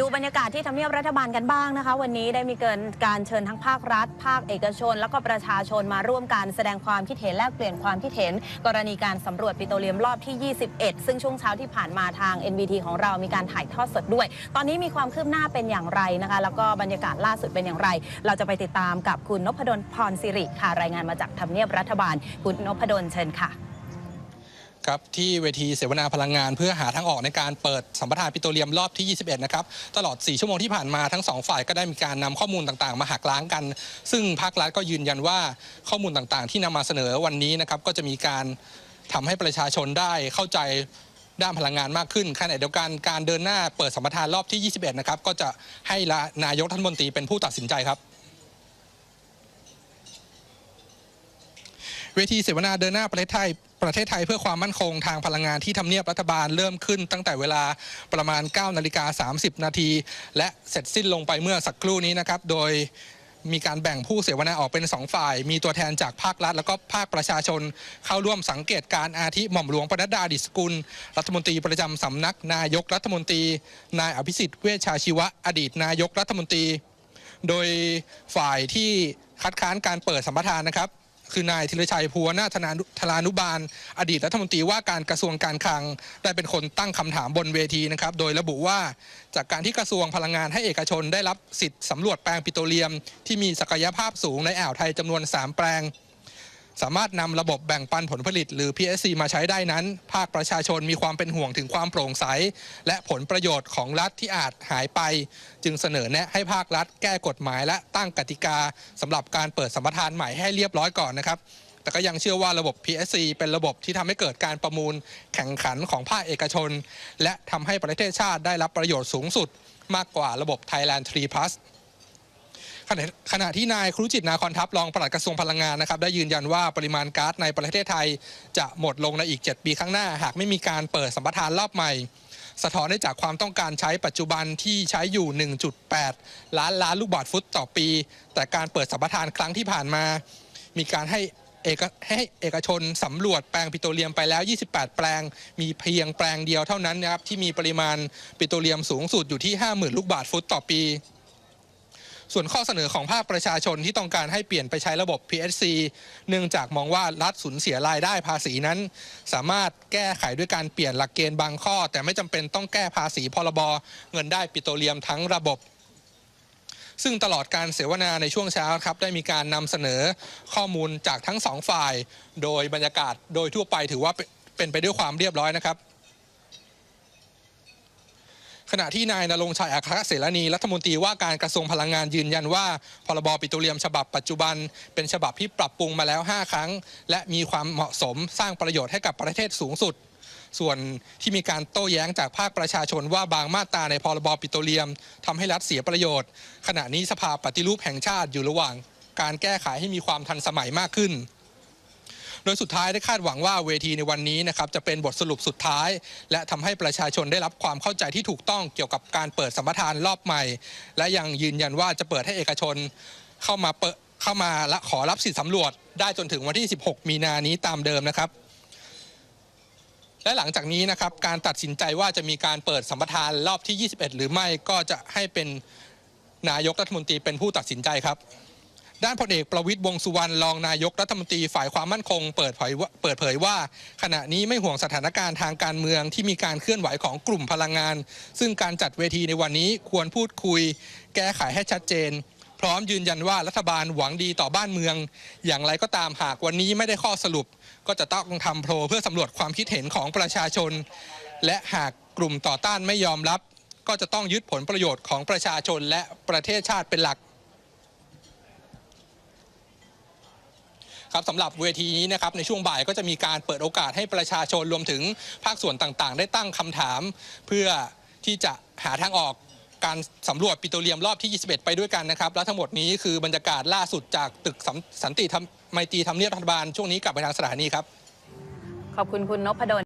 ดูบรรยากาศที่ทำเนียบรัฐบาลกันบ้างนะคะ วันนี้ได้มีเกินการเชิญทั้งภาครัฐ ภาคเอกชน แล้วก็ประชาชนมาร่วมการแสดงความคิดเห็นแลกเปลี่ยนความคิดเห็น กรณีการสำรวจปิโตรเลียมรอบที่ 21 ซึ่งช่วงเช้าที่ผ่านมาทาง NBT ของเรามีการถ่ายทอดสดด้วย ตอนนี้มีความคืบหน้าเป็นอย่างไรนะคะ แล้วก็บรรยากาศล่าสุดเป็นอย่างไร เราจะไปติดตามกับคุณนพดลพรสิริค่ะรายงานมาจากทำเนียบรัฐบาล คุณนพดลเชิญค่ะ ครับที่เวทีเสวนาพลังงาน เพื่อหาทางออกในการเปิดสัมปทานปิโตรเลียมรอบที่ 21 นะครับ ตลอด 4 ชั่วโมงที่ผ่านมาทั้งสองฝ่ายก็ได้มีการนำข้อมูลต่างๆ มาหักล้างกัน ซึ่งภาครัฐก็ยืนยันว่าข้อมูลต่างๆ ที่นำมาเสนอวันนี้นะครับก็จะมีการทำให้ประชาชนได้เข้าใจด้านพลังงานมากขึ้นขณะเดียวกันการเดินหน้าเปิดสัมปทานรอบที่ 21 นะครับ ก็จะให้นายกรัฐมนตรีเป็นผู้ตัดสินใจครับ เวทีเสวนาเดินหน้าประเทศไทย ประเทศไทยเพื่อความมั่นคงทางพลังงานที่ทำเนียบรัฐบาลเริ่มขึ้นตั้งแต่เวลาประมาณ 9 นาฬิกา 30 นาที และเสร็จสิ้นลงไปเมื่อสักครู่นี้นะครับ โดยมีการแบ่งผู้เสวนาออกเป็น 2 ฝ่าย มีตัวแทนจากภาครัฐ แล้วก็ภาคประชาชน เข้าร่วมสังเกตการณ์อาทิหม่อมหลวงปนัดดาดิสกุล รัฐมนตรีประจำสำนักนายกรัฐมนตรี นายอภิสิทธิ์เวชชาชีวะ อดีตนายกรัฐมนตรี โดยฝ่ายที่คัดค้านการเปิดสัมปทานนะครับ คือนายธีรชัยภูวนาธนาธรานุบาล อดีตรัฐมนตรีว่าการกระทรวงการคลัง ได้เป็นคนตั้งคำถามบนเวทีนะครับ โดยระบุว่าจากการที่กระทรวงพลังงานให้เอกชนได้รับสิทธิ์สำรวจแปลงปิโตรเลียม ที่มีศักยภาพสูงในอ่าวไทยจำนวน 3 แปลง สามารถนำระบบแบ่งปันผลผลิตหรือ PSC มาใช้ได้นั้น ภาคประชาชนมีความเป็นห่วงถึงความโปร่งใส และผลประโยชน์ของรัฐที่อาจหายไป จึงเสนอแนะให้ภาครัฐ แก้กฎหมายและตั้งกติกาสำหรับการเปิดสัมปทานใหม่ให้เรียบร้อยก่อนนะครับแต่ก็ยังเชื่อว่าระบบ PSC เป็นระบบที่ทำให้เกิดการประมูลแข่งขันของภาคเอกชน และทำให้ประเทศชาติได้รับประโยชน์สูงสุด มากกว่าระบบ Thailand 3 plus ขณะขณะที่นายครุจิตนาคอนทัพรองปลัดกระทรวงพลังงานนะครับได้ยืนยันว่าปริมาณก๊าซในประเทศไทย จะหมดลงในอีก 7 ปีข้างหน้า หากไม่มีการเปิดสัมปทานรอบใหม่ สะท้อนได้จากความต้องการใช้ปัจจุบันที่ใช้อยู่ 1.8 ล้านล้านลูกบาศก์ฟุตต่อปี แต่การเปิดสัมปทานครั้งที่ผ่านมา มีการให้เอกให้เอกชนสำรวจแปลงปิโตรเลียมไปแล้ว 28 แปลง มีเพียงแปลงเดียวเท่านั้นนะครับที่มีปริมาณปิโตรเลียมสูงสุดอยู่ที่ 50,000 ลูกบาศก์ฟุตต่อปี ส่วนข้อเสนอของภาคประชาชนที่ต้องการให้เปลี่ยนไปใช้ระบบ PSC เนื่องจากมองว่ารัฐสูญเสียรายได้ภาษีนั้น สามารถแก้ไขด้วยการเปลี่ยนหลักเกณฑ์บางข้อ แต่ไม่จำเป็นต้องแก้ภาษีพรบเงินได้ปิโตรเลียมทั้งระบบซึ่งตลอดการเสวนาในช่วงเช้าครับได้มีการนำเสนอข้อมูลจากทั้งสองฝ่าย โดยบรรยากาศโดยทั่วไปถือว่าเป็นไปด้วยความเรียบร้อยนะครับ ขณะที่นายนรงชัยอัครเสรณีรัฐมนตรีว่าการกระทรวงพลังงานยืนยันว่าพรบปิโตรเลียมฉบับปัจจุบัน เป็นฉบับที่ปรับปรุงมาแล้ว 5 ครั้ง และมีความเหมาะสมสร้างประโยชน์ให้กับประเทศสูงสุด ส่วนที่มีการโต้แย้งจากภาคประชาชนว่าบางมาตราในพรบปิโตรเลียมทำให้รัฐเสียประโยชน์ ขณะนี้สภาปฏิรูปแห่งชาติอยู่ระหว่าง การแก้ไขให้มีความทันสมัยมากขึ้น โดยสุดท้ายได้คาดหวังว่าเวทีในวันนี้นะครับจะเป็นบทสรุปสุดท้าย และทำให้ประชาชนได้รับความเข้าใจที่ถูกต้องเกี่ยวกับการเปิดสัมปทานรอบใหม่ และยังยืนยันว่าจะเปิดให้เอกชนเข้ามาเปิดเข้ามาและขอรับสิทธิสำรวจได้จนถึงวันที่ 16 มีนานี้ตามเดิมนะครับ และหลังจากนี้นะครับการตัดสินใจว่าจะมีการเปิดสัมปทานรอบที่ 21 หรือไม่ก็จะให้เป็นนายกรัฐมนตรีเป็นผู้ตัดสินใจครับ ด้านพลเอกประวิตยวงสุวรรณรองนายกรัฐมนตรีฝ่ายความมั่นคงเปิดเผยว่าเปิดเผยว่า ขณะนี้ไม่ห่วงสถานการณ์ทางการเมืองที่มีการเคลื่อนไหวของกลุ่มพลังงาน ซึ่งการจัดเวทีในวันนี้ควรพูดคุย แก้ไขให้ชัดเจน พร้อมยืนยันว่ารัฐบาลหวังดีต่อบ้านเมือง อย่างไรก็ตามหากวันนี้ไม่ได้ข้อสรุป ก็จะต้องทำโพลเพื่อสำรวจความคิดเห็นของประชาชน และหากกลุ่มต่อต้านไม่ยอมรับ ก็จะต้องยึดผลประโยชน์ของประชาชนและประเทศชาติเป็นหลัก ครับสำหรับเวทีนี้นะครับในช่วงบ่ายก็จะมีการเปิดโอกาสให้ประชาชนรวมถึงภาคส่วนต่างๆ ได้ตั้งคำถาม เพื่อที่จะหาทางออกการสำรวจปิโตรเลียมรอบที่ 21 ไปด้วยกันนะครับ และทั้งหมดนี้คือบรรยากาศล่าสุดจากตึกสันสันติธรรมไมตรีทำเนียบรัฐบาลช่วงนี้กลับไปทางสถานีครับ ขอบคุณคุณนพดล